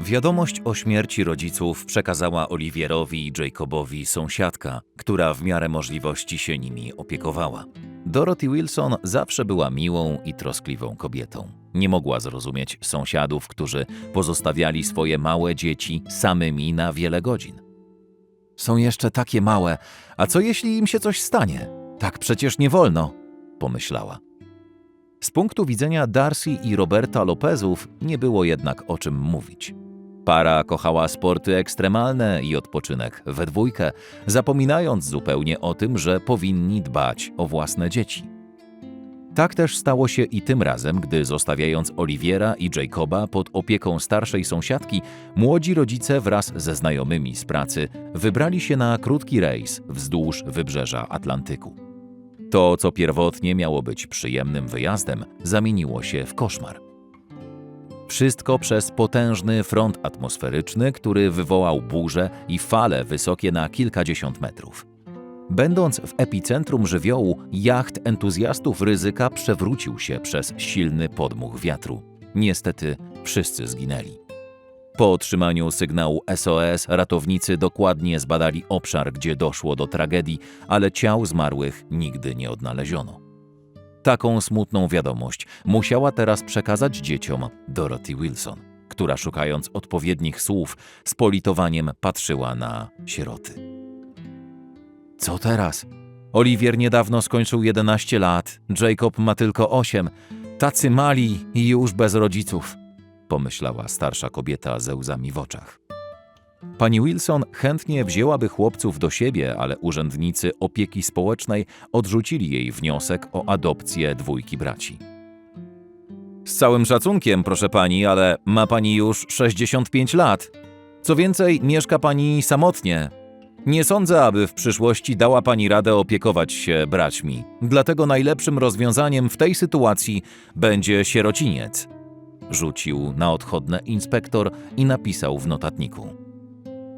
Wiadomość o śmierci rodziców przekazała Oliwierowi i Jacobowi sąsiadka, która w miarę możliwości się nimi opiekowała. Dorothy Wilson zawsze była miłą i troskliwą kobietą. Nie mogła zrozumieć sąsiadów, którzy pozostawiali swoje małe dzieci samymi na wiele godzin. Są jeszcze takie małe, a co jeśli im się coś stanie? Tak przecież nie wolno, pomyślała. Z punktu widzenia Darcy i Roberta Lopezów nie było jednak o czym mówić. Para kochała sporty ekstremalne i odpoczynek we dwójkę, zapominając zupełnie o tym, że powinni dbać o własne dzieci. Tak też stało się i tym razem, gdy zostawiając Oliwiera i Jacoba pod opieką starszej sąsiadki, młodzi rodzice wraz ze znajomymi z pracy wybrali się na krótki rejs wzdłuż wybrzeża Atlantyku. To, co pierwotnie miało być przyjemnym wyjazdem, zamieniło się w koszmar. Wszystko przez potężny front atmosferyczny, który wywołał burze i fale wysokie na kilkadziesiąt metrów. Będąc w epicentrum żywiołu, jacht entuzjastów ryzyka przewrócił się przez silny podmuch wiatru. Niestety wszyscy zginęli. Po otrzymaniu sygnału SOS ratownicy dokładnie zbadali obszar, gdzie doszło do tragedii, ale ciał zmarłych nigdy nie odnaleziono. Taką smutną wiadomość musiała teraz przekazać dzieciom Dorothy Wilson, która szukając odpowiednich słów z politowaniem patrzyła na sieroty. Co teraz? Oliwier niedawno skończył 11 lat, Jacob ma tylko 8. Tacy mali i już bez rodziców, pomyślała starsza kobieta ze łzami w oczach. Pani Wilson chętnie wzięłaby chłopców do siebie, ale urzędnicy opieki społecznej odrzucili jej wniosek o adopcję dwójki braci. Z całym szacunkiem, proszę pani, ale ma pani już 65 lat. Co więcej, mieszka pani samotnie. Nie sądzę, aby w przyszłości dała pani radę opiekować się braćmi. Dlatego najlepszym rozwiązaniem w tej sytuacji będzie sierociniec. Rzucił na odchodne inspektor i napisał w notatniku.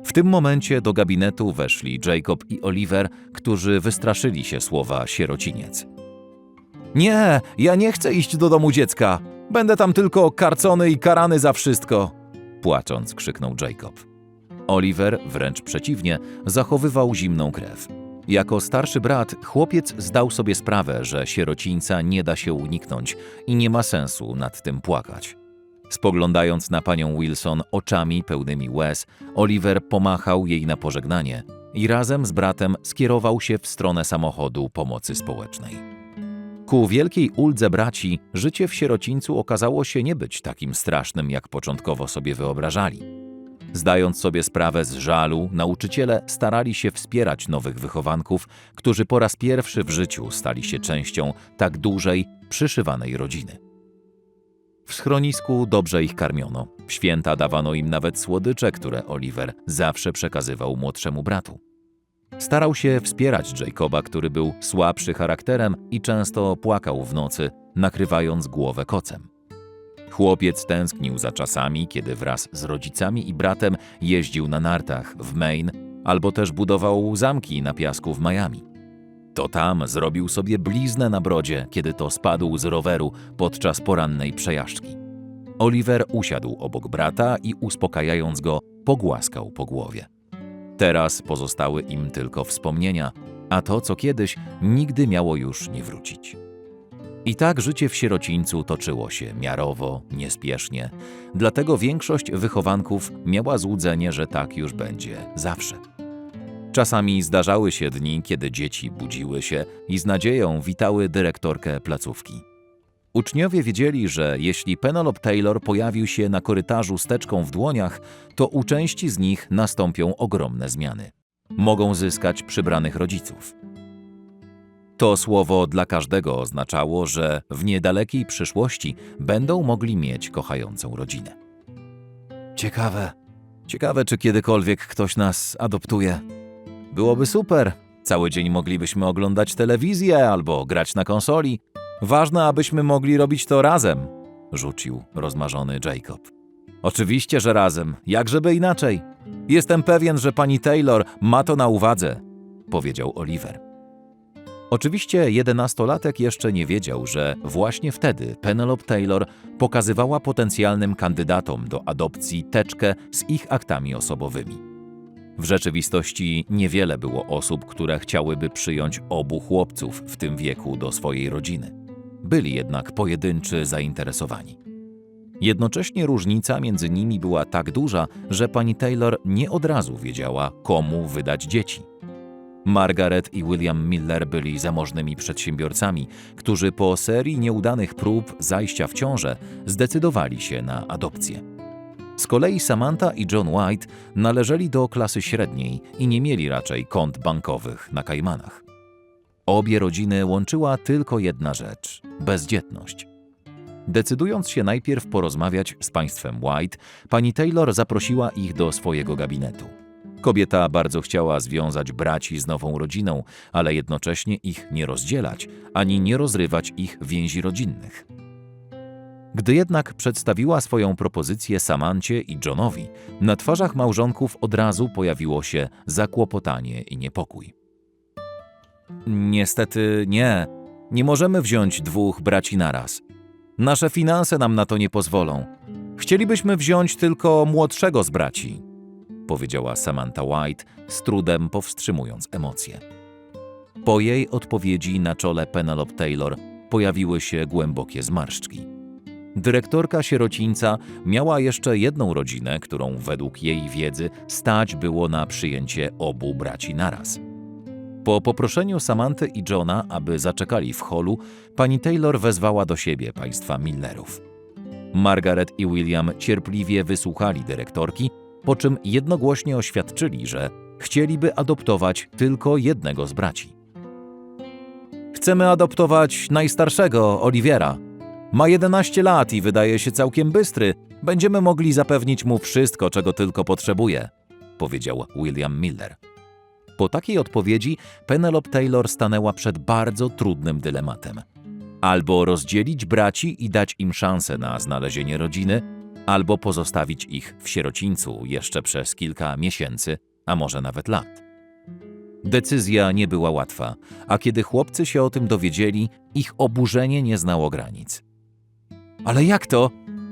W tym momencie do gabinetu weszli Jacob i Oliver, którzy wystraszyli się słowa sierociniec. Nie, ja nie chcę iść do domu dziecka. Będę tam tylko karcony i karany za wszystko. Płacząc, krzyknął Jacob. Oliver, wręcz przeciwnie, zachowywał zimną krew. Jako starszy brat, chłopiec zdał sobie sprawę, że sierocińca nie da się uniknąć i nie ma sensu nad tym płakać. Spoglądając na panią Wilson oczami pełnymi łez, Oliver pomachał jej na pożegnanie i razem z bratem skierował się w stronę samochodu pomocy społecznej. Ku wielkiej uldze braci, życie w sierocińcu okazało się nie być takim strasznym, jak początkowo sobie wyobrażali. Zdając sobie sprawę z żalu, nauczyciele starali się wspierać nowych wychowanków, którzy po raz pierwszy w życiu stali się częścią tak dużej, przyszywanej rodziny. W schronisku dobrze ich karmiono. W święta dawano im nawet słodycze, które Oliver zawsze przekazywał młodszemu bratu. Starał się wspierać Jacoba, który był słabszy charakterem i często płakał w nocy, nakrywając głowę kocem. Chłopiec tęsknił za czasami, kiedy wraz z rodzicami i bratem jeździł na nartach w Maine albo też budował zamki na piasku w Miami. To tam zrobił sobie bliznę na brodzie, kiedy to spadł z roweru podczas porannej przejażdżki. Oliver usiadł obok brata i uspokajając go, pogłaskał po głowie. Teraz pozostały im tylko wspomnienia, a to, co kiedyś, nigdy miało już nie wrócić. I tak życie w sierocińcu toczyło się miarowo, niespiesznie, dlatego większość wychowanków miała złudzenie, że tak już będzie zawsze. Czasami zdarzały się dni, kiedy dzieci budziły się i z nadzieją witały dyrektorkę placówki. Uczniowie wiedzieli, że jeśli Penelope Taylor pojawił się na korytarzu z teczką w dłoniach, to u części z nich nastąpią ogromne zmiany. Mogą zyskać przybranych rodziców. To słowo dla każdego oznaczało, że w niedalekiej przyszłości będą mogli mieć kochającą rodzinę. Ciekawe. Ciekawe, czy kiedykolwiek ktoś nas adoptuje. Byłoby super. Cały dzień moglibyśmy oglądać telewizję albo grać na konsoli. Ważne, abyśmy mogli robić to razem, rzucił rozmarzony Jacob. Oczywiście, że razem, jakżeby inaczej. Jestem pewien, że pani Taylor ma to na uwadze, powiedział Oliver. Oczywiście jedenastolatek jeszcze nie wiedział, że właśnie wtedy Penelope Taylor pokazywała potencjalnym kandydatom do adopcji teczkę z ich aktami osobowymi. W rzeczywistości niewiele było osób, które chciałyby przyjąć obu chłopców w tym wieku do swojej rodziny. Byli jednak pojedynczy zainteresowani. Jednocześnie różnica między nimi była tak duża, że pani Taylor nie od razu wiedziała, komu wydać dzieci. Margaret i William Miller byli zamożnymi przedsiębiorcami, którzy po serii nieudanych prób zajścia w ciążę zdecydowali się na adopcję. Z kolei Samantha i John White należeli do klasy średniej i nie mieli raczej kont bankowych na Kajmanach. Obie rodziny łączyła tylko jedna rzecz bezdzietność. Decydując się najpierw porozmawiać z państwem White, pani Taylor zaprosiła ich do swojego gabinetu. Kobieta bardzo chciała związać braci z nową rodziną, ale jednocześnie ich nie rozdzielać, ani nie rozrywać ich więzi rodzinnych. Gdy jednak przedstawiła swoją propozycję Samancie i Johnowi, na twarzach małżonków od razu pojawiło się zakłopotanie i niepokój. Niestety nie. Nie możemy wziąć dwóch braci naraz. Nasze finanse nam na to nie pozwolą. Chcielibyśmy wziąć tylko młodszego z braci, powiedziała Samantha White, z trudem powstrzymując emocje. Po jej odpowiedzi na czole Penelope Taylor pojawiły się głębokie zmarszczki. Dyrektorka sierocińca miała jeszcze jedną rodzinę, którą według jej wiedzy stać było na przyjęcie obu braci naraz. Po poproszeniu Samanty i Johna, aby zaczekali w holu, pani Taylor wezwała do siebie państwa Millerów. Margaret i William cierpliwie wysłuchali dyrektorki, po czym jednogłośnie oświadczyli, że chcieliby adoptować tylko jednego z braci. Chcemy adoptować najstarszego, Oliwiera. Ma 11 lat i wydaje się całkiem bystry. Będziemy mogli zapewnić mu wszystko, czego tylko potrzebuje, powiedział William Miller. Po takiej odpowiedzi Penelope Taylor stanęła przed bardzo trudnym dylematem. Albo rozdzielić braci i dać im szansę na znalezienie rodziny, albo pozostawić ich w sierocińcu jeszcze przez kilka miesięcy, a może nawet lat. Decyzja nie była łatwa, a kiedy chłopcy się o tym dowiedzieli, ich oburzenie nie znało granic. Ale jak to?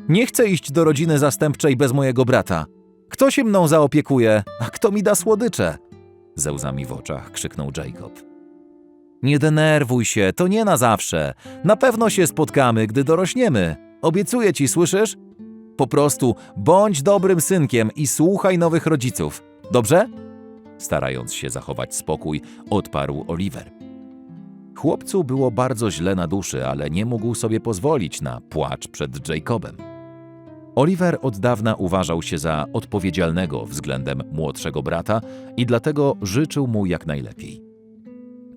Nie chcę iść do rodziny zastępczej bez mojego brata. Kto się mną zaopiekuje, a kto mi da słodycze? Ze łzami w oczach krzyknął Jacob. Nie denerwuj się, to nie na zawsze. Na pewno się spotkamy, gdy dorośniemy. Obiecuję ci, słyszysz? Po prostu bądź dobrym synkiem i słuchaj nowych rodziców. Dobrze? Starając się zachować spokój, odparł Oliver. Chłopcu było bardzo źle na duszy, ale nie mógł sobie pozwolić na płacz przed Jacobem. Oliver od dawna uważał się za odpowiedzialnego względem młodszego brata i dlatego życzył mu jak najlepiej.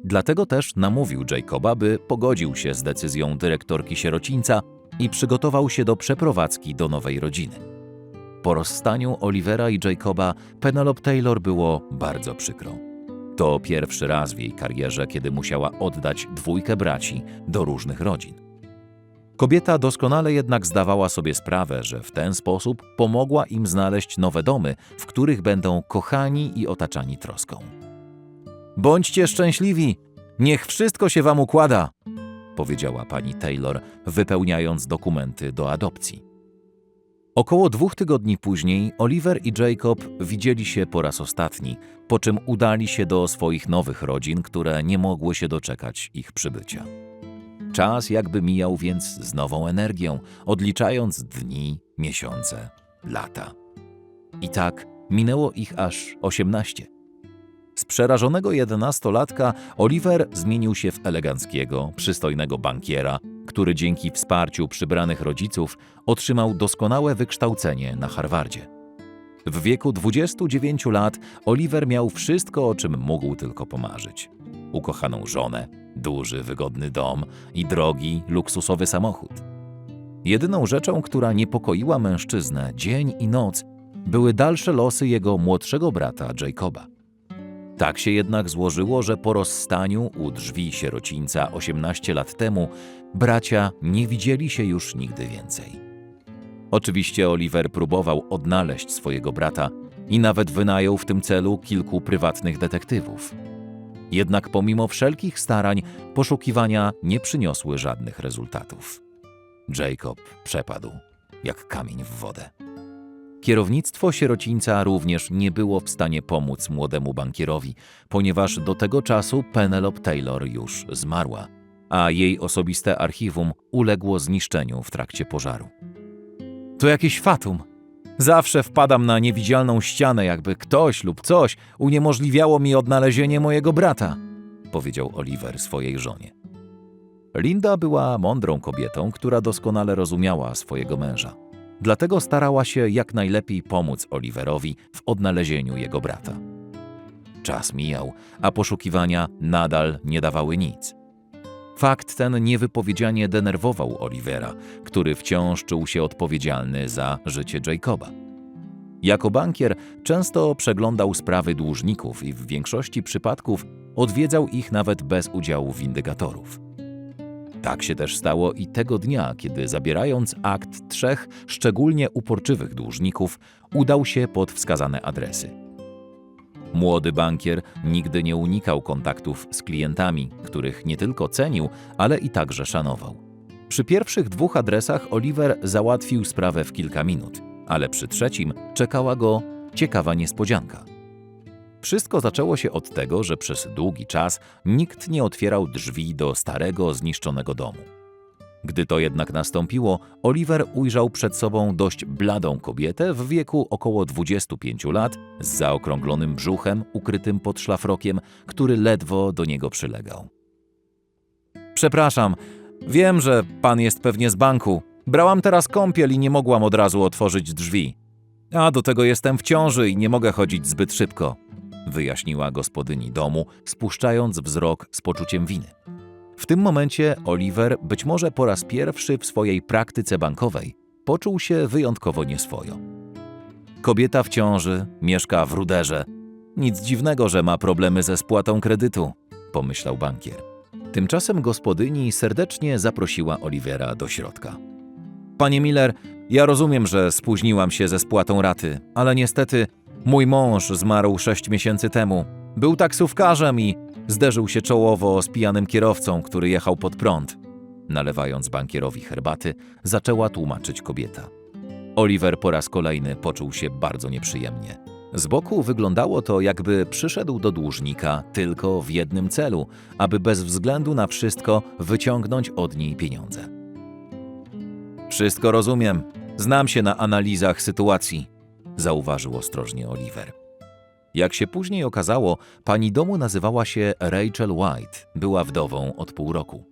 Dlatego też namówił Jacoba, by pogodził się z decyzją dyrektorki sierocińca i przygotował się do przeprowadzki do nowej rodziny. Po rozstaniu Olivera i Jacoba Penelope Taylor było bardzo przykro. To pierwszy raz w jej karierze, kiedy musiała oddać dwójkę braci do różnych rodzin. Kobieta doskonale jednak zdawała sobie sprawę, że w ten sposób pomogła im znaleźć nowe domy, w których będą kochani i otaczani troską. Bądźcie szczęśliwi! Niech wszystko się wam układa! powiedziała pani Taylor, wypełniając dokumenty do adopcji. Około dwóch tygodni później Oliver i Jacob widzieli się po raz ostatni, po czym udali się do swoich nowych rodzin, które nie mogły się doczekać ich przybycia. Czas jakby mijał więc z nową energią, odliczając dni, miesiące, lata. I tak minęło ich aż osiemnaście. Z przerażonego jedenastolatka Oliver zmienił się w eleganckiego, przystojnego bankiera, który dzięki wsparciu przybranych rodziców otrzymał doskonałe wykształcenie na Harvardzie. W wieku 29 lat Oliver miał wszystko, o czym mógł tylko pomarzyć. Ukochaną żonę, duży, wygodny dom i drogi, luksusowy samochód. Jedyną rzeczą, która niepokoiła mężczyznę dzień i noc, były dalsze losy jego młodszego brata Jacoba. Tak się jednak złożyło, że po rozstaniu u drzwi sierocińca 18 lat temu bracia nie widzieli się już nigdy więcej. Oczywiście Oliver próbował odnaleźć swojego brata i nawet wynajął w tym celu kilku prywatnych detektywów. Jednak pomimo wszelkich starań, poszukiwania nie przyniosły żadnych rezultatów. Jacob przepadł, jak kamień w wodę. Kierownictwo sierocińca również nie było w stanie pomóc młodemu bankierowi, ponieważ do tego czasu Penelope Taylor już zmarła, a jej osobiste archiwum uległo zniszczeniu w trakcie pożaru. To jakieś fatum. Zawsze wpadam na niewidzialną ścianę, jakby ktoś lub coś uniemożliwiało mi odnalezienie mojego brata, powiedział Oliver swojej żonie. Linda była mądrą kobietą, która doskonale rozumiała swojego męża. Dlatego starała się jak najlepiej pomóc Oliverowi w odnalezieniu jego brata. Czas mijał, a poszukiwania nadal nie dawały nic. Fakt ten niewypowiedzianie denerwował Olivera, który wciąż czuł się odpowiedzialny za życie Jacoba. Jako bankier często przeglądał sprawy dłużników i w większości przypadków odwiedzał ich nawet bez udziału windygatorów. Tak się też stało i tego dnia, kiedy zabierając akt trzech szczególnie uporczywych dłużników, udał się pod wskazane adresy. Młody bankier nigdy nie unikał kontaktów z klientami, których nie tylko cenił, ale i także szanował. Przy pierwszych dwóch adresach Oliver załatwił sprawę w kilka minut, ale przy trzecim czekała go ciekawa niespodzianka. Wszystko zaczęło się od tego, że przez długi czas nikt nie otwierał drzwi do starego, zniszczonego domu. Gdy to jednak nastąpiło, Oliver ujrzał przed sobą dość bladą kobietę w wieku około 25 lat, z zaokrąglonym brzuchem ukrytym pod szlafrokiem, który ledwo do niego przylegał. Przepraszam, wiem, że pan jest pewnie z banku. Brałam teraz kąpiel i nie mogłam od razu otworzyć drzwi. A do tego jestem w ciąży i nie mogę chodzić zbyt szybko, wyjaśniła gospodyni domu, spuszczając wzrok z poczuciem winy. W tym momencie Oliver, być może po raz pierwszy w swojej praktyce bankowej, poczuł się wyjątkowo nieswojo. Kobieta w ciąży, mieszka w ruderze. Nic dziwnego, że ma problemy ze spłatą kredytu, pomyślał bankier. Tymczasem gospodyni serdecznie zaprosiła Olivera do środka. Panie Miller, ja rozumiem, że spóźniłam się ze spłatą raty, ale niestety mój mąż zmarł sześć miesięcy temu. Był taksówkarzem i zderzył się czołowo z pijanym kierowcą, który jechał pod prąd. Nalewając bankierowi herbaty, zaczęła tłumaczyć kobieta. Oliver po raz kolejny poczuł się bardzo nieprzyjemnie. Z boku wyglądało to, jakby przyszedł do dłużnika tylko w jednym celu, aby bez względu na wszystko wyciągnąć od niej pieniądze. Wszystko rozumiem. Znam się na analizach sytuacji, zauważył ostrożnie Oliver. Jak się później okazało, pani domu nazywała się Rachel White, była wdową od pół roku.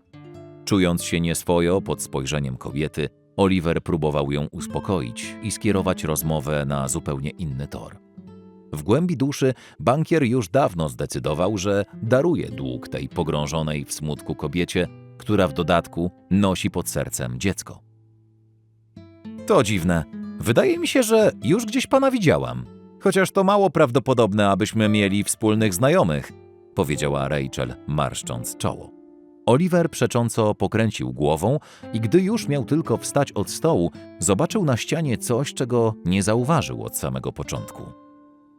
Czując się nieswojo pod spojrzeniem kobiety, Oliver próbował ją uspokoić i skierować rozmowę na zupełnie inny tor. W głębi duszy bankier już dawno zdecydował, że daruje dług tej pogrążonej w smutku kobiecie, która w dodatku nosi pod sercem dziecko. To dziwne. Wydaje mi się, że już gdzieś pana widziałam. Chociaż to mało prawdopodobne, abyśmy mieli wspólnych znajomych, powiedziała Rachel, marszcząc czoło. Oliver przecząco pokręcił głową i gdy już miał tylko wstać od stołu, zobaczył na ścianie coś, czego nie zauważył od samego początku.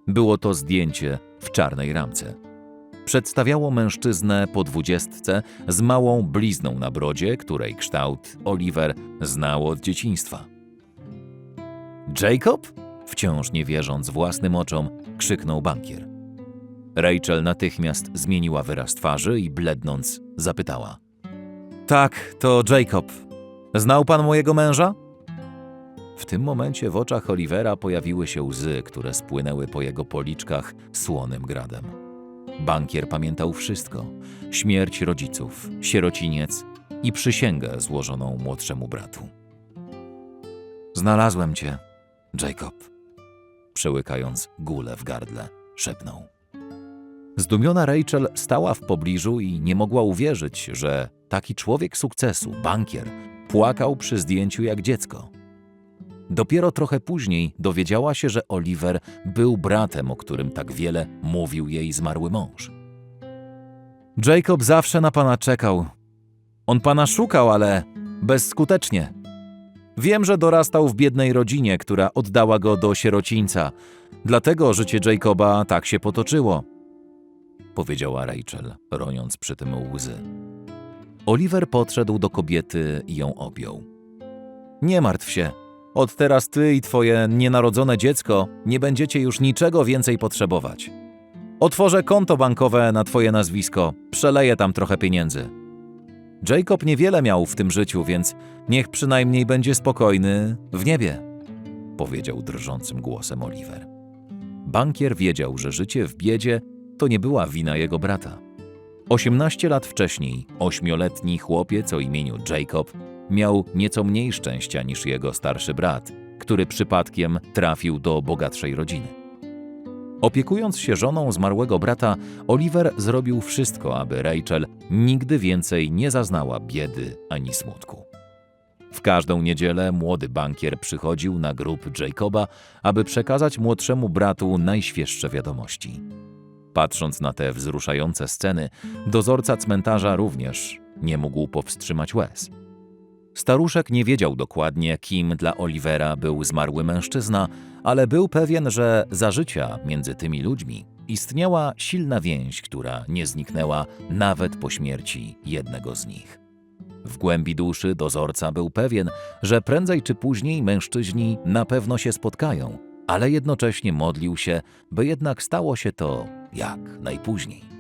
Było to zdjęcie w czarnej ramce. Przedstawiało mężczyznę po dwudziestce z małą blizną na brodzie, której kształt Oliver znał od dzieciństwa. Jacob? Wciąż nie wierząc własnym oczom, krzyknął bankier. Rachel natychmiast zmieniła wyraz twarzy i blednąc zapytała. Tak, to Jacob. Znał pan mojego męża? W tym momencie w oczach Olivera pojawiły się łzy, które spłynęły po jego policzkach słonym gradem. Bankier pamiętał wszystko: śmierć rodziców, sierociniec i przysięgę złożoną młodszemu bratu. Znalazłem cię, Jacob. Przełykając gulę w gardle, szepnął. Zdumiona Rachel stała w pobliżu i nie mogła uwierzyć, że taki człowiek sukcesu, bankier, płakał przy zdjęciu jak dziecko. Dopiero trochę później dowiedziała się, że Oliver był bratem, o którym tak wiele mówił jej zmarły mąż. Jacob zawsze na pana czekał. On pana szukał, ale bezskutecznie. Wiem, że dorastał w biednej rodzinie, która oddała go do sierocińca. Dlatego życie Jacoba tak się potoczyło. powiedziała Rachel, rojąc przy tym łzy. Oliver podszedł do kobiety i ją objął. Nie martw się. Od teraz ty i twoje nienarodzone dziecko nie będziecie już niczego więcej potrzebować. Otworzę konto bankowe na twoje nazwisko, przeleję tam trochę pieniędzy. Jacob niewiele miał w tym życiu, więc niech przynajmniej będzie spokojny w niebie, powiedział drżącym głosem Oliver. Bankier wiedział, że życie w biedzie to nie była wina jego brata. 18 lat wcześniej ośmioletni chłopiec o imieniu Jacob miał nieco mniej szczęścia niż jego starszy brat, który przypadkiem trafił do bogatszej rodziny. Opiekując się żoną zmarłego brata, Oliver zrobił wszystko, aby Rachel nigdy więcej nie zaznała biedy ani smutku. W każdą niedzielę młody bankier przychodził na grób Jacoba, aby przekazać młodszemu bratu najświeższe wiadomości. Patrząc na te wzruszające sceny, dozorca cmentarza również nie mógł powstrzymać łez. Staruszek nie wiedział dokładnie, kim dla Olivera był zmarły mężczyzna, ale był pewien, że za życia między tymi ludźmi istniała silna więź, która nie zniknęła nawet po śmierci jednego z nich. W głębi duszy dozorca był pewien, że prędzej czy później mężczyźni na pewno się spotkają, ale jednocześnie modlił się, by jednak stało się to jak najpóźniej.